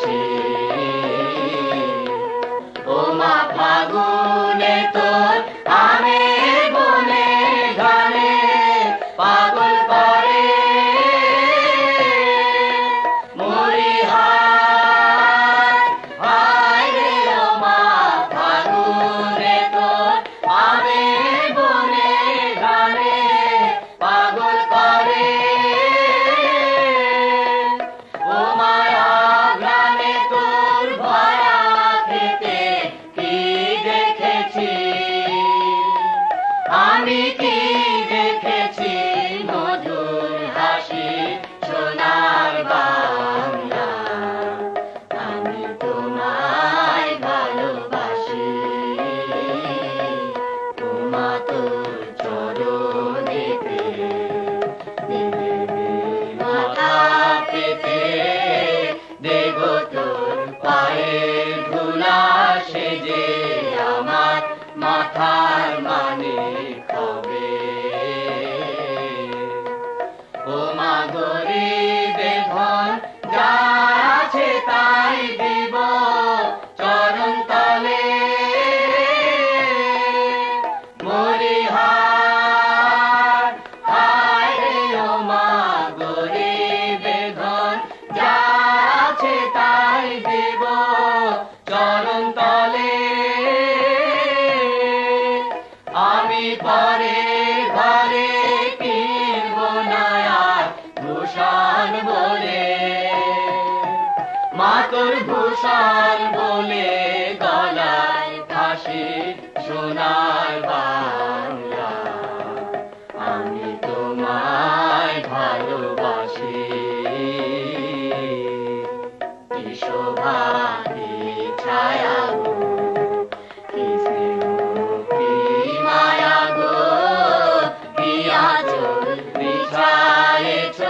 ভালোবাসি মাথার মানে হবে ও মা গরিবে ধন আছে তাই দিব চরণ তলে। ও মা গরিবে ধন আছে তাই দিব চরণ তলে। ভূষণ বলে গলায় ফাঁসি সোনার বাংলা। আমি তোমায় ভালোবাসি। শোভা ছায়া মায়া গো, কি আঁচল বিছায়েছ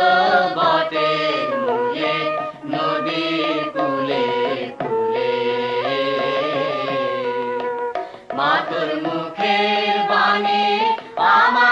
মাতর মুখের বাণী আমার